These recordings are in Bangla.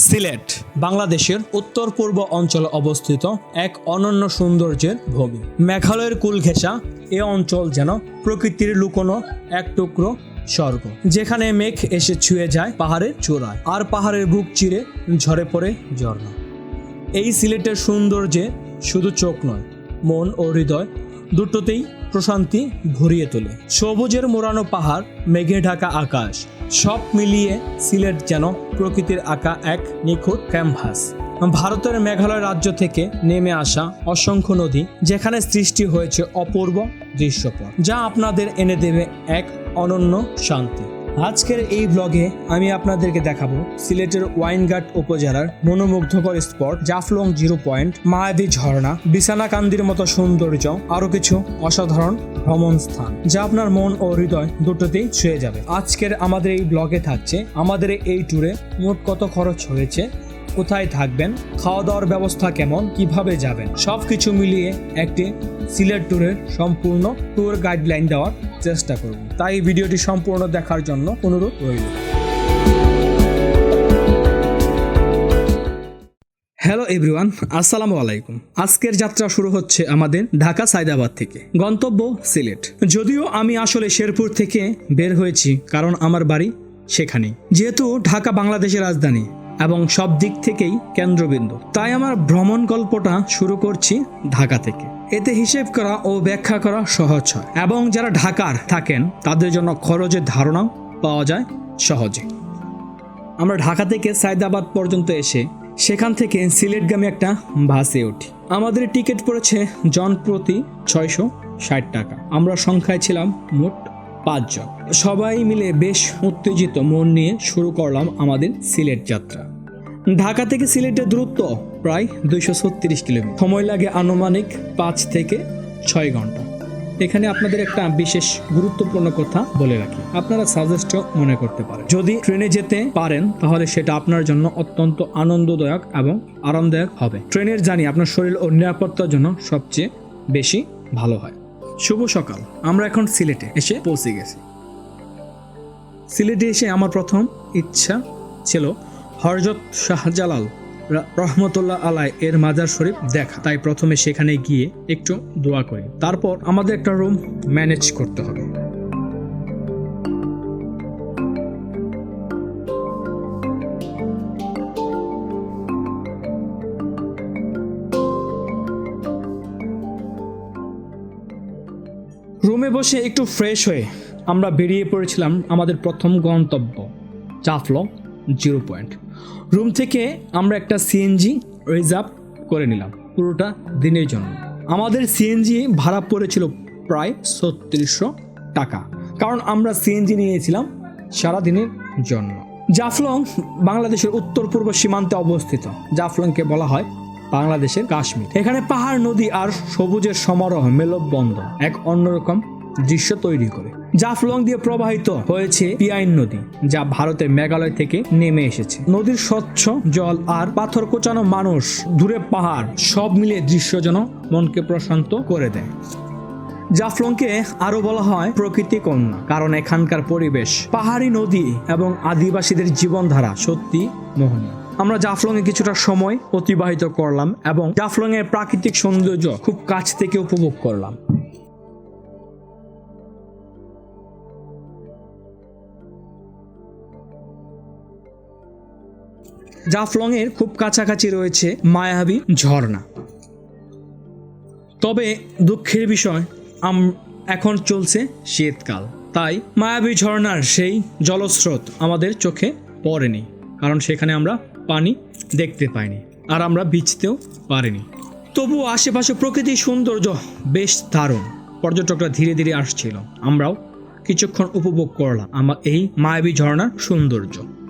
সিলেট, বাংলাদেশের উত্তর পূর্ব অঞ্চলে অবস্থিত এক অনন্য সৌন্দর্যের ভূমি। মেঘালয়ের কুলঘেঁষা এ অঞ্চল যেন প্রকৃতির লুকোনো এক টুকরো স্বর্গ, যেখানে মেঘ এসে ছুঁয়ে যায় পাহাড়ের চূড়ায় আর পাহাড়ের বুক চিরে ঝরে পড়ে ঝর্ণা। এই সিলেটের সৌন্দর্যে শুধু চোখ নয়, মন ও হৃদয় দুটোতেই প্রশান্তি ভরিয়ে তোলে। সবুজের মোড়ানো পাহাড়, মেঘে ঢাকা আকাশ সব মিলিয়ে সিলেট যেন প্রকৃতির আঁকা এক নিখুঁত ক্যানভাস। ভারতের মেঘালয় রাজ্য থেকে নেমে আসা অসংখ্য নদী যেখানে সৃষ্টি হয়েছে অপূর্ব দৃশ্যপট, যা আপনাদের এনে দেবে এক অনন্য শান্তি। আজকের এই ব্লগে আমি আপনাদেরকে দেখাবো সিলেটের ওয়াইনঘাট উপজেলার মনোমুগ্ধকর স্পট জাফলং জিরো পয়েন্ট, মায়াবী ঝর্ণা বিছানাকান্দির মতো সৌন্দর্য আরও কিছু অসাধারণ ভ্রমণ স্থান, যা আপনার মন ও হৃদয় দুটোতেই ছুঁয়ে যাবে। আজকের আমাদের এই ব্লগে থাকছে আমাদের এই ট্যুরে মোট কত খরচ হয়েছে, কোথায় থাকবেন খাওয়া দাওয়ার ব্যবস্থা কেমন, কীভাবে যাবেন, সবকিছু মিলিয়ে একটি সিলেট ট্যুরের সম্পূর্ণ ট্যুর গাইডলাইন দেওয়ার চেষ্টা করব। তাই ভিডিওটি সম্পূর্ণ দেখার জন্য অনুরোধ রইল। হ্যালো এভরিওয়ান আসসালামু আলাইকুম। আজকের যাত্রা শুরু হচ্ছে আমাদের ঢাকা সাইদাবাদ থেকে। গন্তব্য সিলেট। যদিও আমি আসলে শেরপুর থেকে বের হয়েছি, কারণ আমার বাড়ি সেখানেই। যেহেতু ঢাকা বাংলাদেশের রাজধানী এবং সব দিক থেকেই কেন্দ্রবিন্দু। তাই আমার ভ্রমণ গল্পটা শুরু করছি ঢাকা থেকে। এতে হিসেব করা ও ব্যাখ্যা করা সহজ হয়। এবং যারা ঢাকার থাকেন, তাদের জন্য খরচের ধারণাও পাওয়া যায় সহজে। আমরা ঢাকা থেকে সায়দাবাদ পর্যন্ত এসে সেখান থেকে সিলেটগামী একটা বাসে উঠি। আমাদের টিকিট পড়েছে জন প্রতি ছয়শো ষাট টাকা। আমরা সংখ্যায় ছিলাম মোট পাঁচজন। সবাই মিলে বেশ উত্তেজিত মন নিয়ে শুরু করলাম আমাদের সিলেট যাত্রা। ঢাকা থেকে সিলেটের দূরত্ব প্রায় দুইশো ছত্রিশ কিলোমিটার। সময় লাগে আনুমানিক পাঁচ থেকে ছয় ঘণ্টা। এখানে আপনাদের একটা বিশেষ গুরুত্বপূর্ণ কথা বলে রাখি। আপনারা সাজেস্টও মনে করতে পারেন। যদি ট্রেনে যেতে পারেন, তাহলে সেটা আপনার জন্য অত্যন্ত আনন্দদায়ক এবং আরামদায়ক হবে। ট্রেনের জানি আপনার শরীর ও নিরাপত্তার জন্য সবচেয়ে বেশি ভালো হয়। শুভ সকাল। আমরা এখন সিলেটে এসে পৌঁছে গেছি। সিলেটে এসে আমার প্রথম ইচ্ছা ছিল হরজত শাহজালাল রহমতুল্লাহ আলাই এর মাজার শরীফ দেখা। তাই প্রথমে সেখানে গিয়ে একটু দোয়া করি। তারপর আমাদের একটা রুম ম্যানেজ করতে হবে। রুমে বসে একটু ফ্রেশ হয়ে আমরা বেরিয়ে পড়েছিলাম আমাদের প্রথম গন্তব্য, জাফলং। Zero point. রুম থেকে আমরা একটা সিএনজি রিজার্ভ করে নিলাম, পুরোটা দিনের জন্য। আমাদের সিএনজি ভাড়া পড়েছিল প্রায় ছত্রিশশো টাকা, কারণ আমরা সিএনজি নিয়েছিলাম সারা দিনের জন্য। জাফলং বাংলাদেশের উত্তর পূর্ব সীমান্তে অবস্থিত। জাফলংকে বলা হয় বাংলাদেশের কাশ্মীর। এখানে পাহাড়, নদী আর সবুজের সমারোহ মেলবন্ধন এক অন্যরকম দৃশ্য তৈরি করে। জাফলং দিয়ে প্রবাহিত হয়েছে পিয়াইন নদী, যা ভারতের মেঘালয় থেকে নেমে এসেছে। নদীর স্বচ্ছ জল আর পাথর কোচানো মানুষ দূরে পাহাড়, সব মিলে দৃশ্য যেন মনকে প্রশান্ত করে দেয়। জাফলংকে আরও বলা হয় প্রকৃতি কন্যা, কারণ এখানকার পরিবেশ, পাহাড়ি নদী এবং আদিবাসীদের জীবনধারা সত্যি মোহনীয়। আমরা জাফলং এ কিছুটা সময় অতিবাহিত করলাম এবং জাফলং এর প্রাকৃতিক সৌন্দর্য খুব কাছ থেকে উপভোগ করলাম। জাফলং এর খুব কাছাকাছি রয়েছে মায়াবী ঝর্ণা। তবে দুঃখের বিষয়, আম, এখন চলছে শীতকাল। তাই মায়াবী ঝর্ণার সেই জলস্রোত আমাদের চোখে পড়েনি, কারণ সেখানে আমরা পানি দেখতে পাইনি, আর আমরা ভিজতেও পারিনি। তবুও আশেপাশে প্রকৃতির সৌন্দর্য বেশ দারুণ। পর্যটকরা ধীরে ধীরে আসছিল। আমরাও কিছুক্ষণ উপভোগ করলাম আমার এই মায়াবী ঝর্ণার সৌন্দর্য।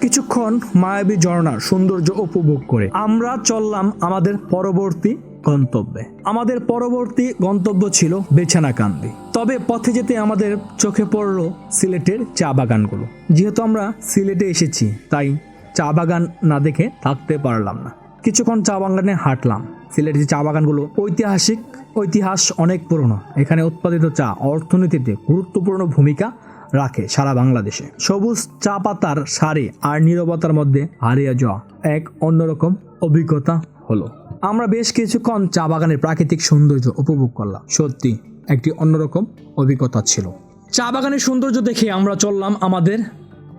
কিছুক্ষণ মায়াবী ঝর্ণার সৌন্দর্য উপভোগ করে আমরা চললাম আমাদের পরবর্তী গন্তব্যে। আমাদের পরবর্তী গন্তব্য ছিল বেছানাকান্দি। তবে পথে যেতে আমাদের চোখে পড়ল সিলেটের চা বাগানগুলো। যেহেতু আমরা সিলেটে এসেছি, তাই চা বাগান না দেখে থাকতে পারলাম না। কিছুক্ষণ চা বাগানে হাঁটলাম। সিলেটের চা বাগানগুলো ঐতিহাসিক, ঐতিহাস অনেক পুরনো। এখানে উৎপাদিত চা অর্থনীতিতে গুরুত্বপূর্ণ ভূমিকা রাখে সারা বাংলাদেশে। সবুজ চা পাতার সারি আর নীরবতার মধ্যে হারিয়ে যাওয়া এক অন্যরকম অভিজ্ঞতা হলো। আমরা বেশ কিছুক্ষণ চা বাগানের প্রাকৃতিক সৌন্দর্য উপভোগ করলাম। সত্যি, একটি অন্যরকম অভিজ্ঞতা ছিল। চা বাগানের সৌন্দর্য দেখে আমরা চললাম আমাদের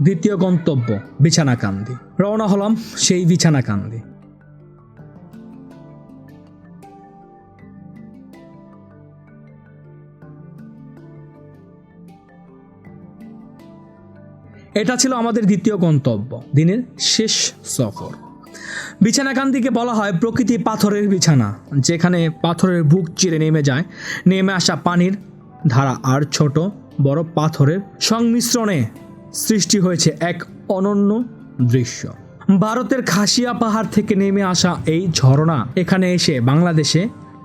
দ্বিতীয় গন্তব্য, বিছানাকান্দি। রওনা হলাম সেই বিছানাকান্দি। এটা ছিল আমাদের দ্বিতীয় গন্তব্য, দিনের শেষ সফর। বিছানাকান্দিকে বলা হয় প্রকৃতি পাথরের বিছানা, যেখানে পাথরের বুক চিরে নেমে যায়। নেমে আসা পানির ধারা আর ছোট বড় পাথরের সংমিশ্রণে সৃষ্টি হয়েছে এক অনন্য দৃশ্য। ভারতের খাসিয়া পাহাড় থেকে নেমে আসা এই ঝর্ণা এখানে এসে বাংলাদেশে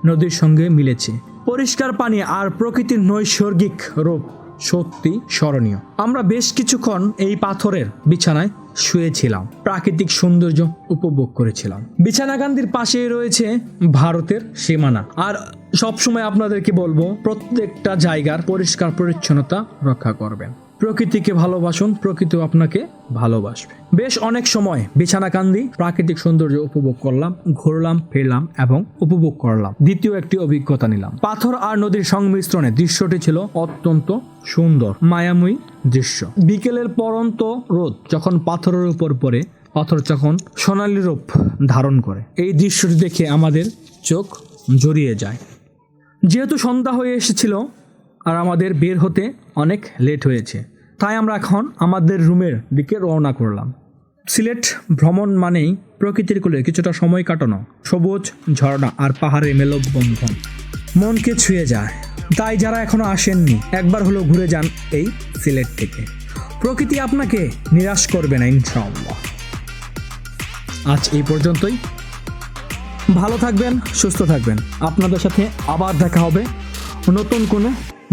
নদীর সঙ্গে মিলেছে। পরিষ্কার পানি আর প্রকৃতির নৈসর্গিক রূপ সত্যি স্মরণীয়। আমরা বেশ কিছুক্ষণ এই পাথরের বিছানায় শুয়েছিলাম। প্রাকৃতিক সৌন্দর্য উপভোগ করেছিলাম। বিছানাকান্দির পাশে রয়েছে ভারতের সীমানা। আর সবসময় আপনাদেরকে বলব, প্রত্যেকটা জায়গার পরিষ্কার পরিচ্ছন্নতা রক্ষা করবেন। প্রকৃতিকে ভালোবাসুন, প্রকৃতিও আপনাকে ভালোবাসবে। বেশ অনেক সময় বিছানাকান্দি প্রাকৃতিক সৌন্দর্য উপভোগ করলাম, ঘুরলাম, ফিরলাম এবং উপভোগ করলাম। দ্বিতীয় একটি অভিজ্ঞতা নিলাম। পাথর আর নদীর সংমিশ্রণে দৃশ্যটি ছিল অত্যন্ত সুন্দর, মায়াময়ী দৃশ্য। বিকেলের পরন্ত রোদ যখন পাথরের উপর পড়ে, পাথর যখন সোনালী রূপ ধারণ করে, এই দৃশ্যটি দেখে আমাদের চোখ জড়িয়ে যায়। যেহেতু সন্ধ্যা হয়ে এসেছিল আর আমাদের বের হতে অনেক লেট হয়েছে। তাই আমরা এখন আমাদের রুমের দিকে রওনা করলাম। সিলেট ভ্রমণ মানেই প্রকৃতির কোলে কিছুটা সময় কাটানো। সবুজ ঝর্ণা আর পাহাড়ে পাহাড়ের মেলবন্ধন। মনকে ছুঁয়ে যায়। তাই যারা এখনও আসেননি, একবার হলো ঘুরে যান এই সিলেট থেকে। প্রকৃতি আপনাকে নিরাশ করবে না, ইনশাআল্লাহ। আজ এই পর্যন্তই। ভালো থাকবেন, সুস্থ থাকবেন। আপনাদের সাথে আবার দেখা হবে নতুন কোনো